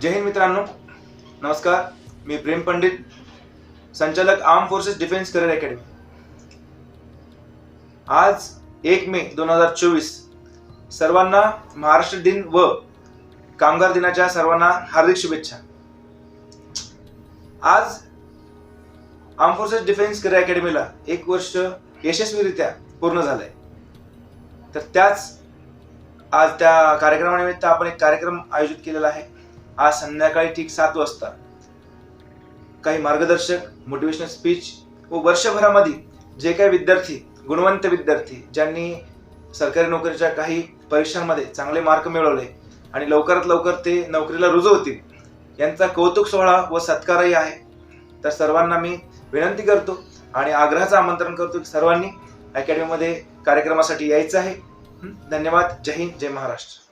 जय हिंद मित्रांनो. नमस्कार. मी प्रेम पंडित संचालक arm forces defence career academy आज एक मे दोन हजार चोवीस. सर्वांना महाराष्ट्र दिन व कामगार दिनाच्या सर्वांना हार्दिक शुभेच्छा. आज आर्म फोर्सेस डिफेन्स करिअर अकॅडमीला एक वर्ष यशस्वीरित्या पूर्ण झालंय. तर त्याच आज त्या कार्यक्रमानिमित्त आपण एक कार्यक्रम आयोजित केलेला आहे. आज संध्याकाळी ठीक सात वाजता. काही मार्गदर्शक मोटिवेशनल स्पीच व वर्षभरामध्ये जे काही विद्यार्थी गुणवंत विद्यार्थी ज्यांनी सरकारी नोकरीच्या काही परीक्षांमध्ये चांगले मार्क मिळवले आणि लवकरात लवकर ते नोकरीला रुजू होतील यांचा कौतुक सोहळा व सत्कारही आहे. तर सर्वांना मी विनंती करतो आणि आग्रहाचं आमंत्रण करतो की सर्वांनी अकॅडमीमध्ये कार्यक्रमासाठी यायचं आहे. धन्यवाद. जय हिंद. जय महाराष्ट्र.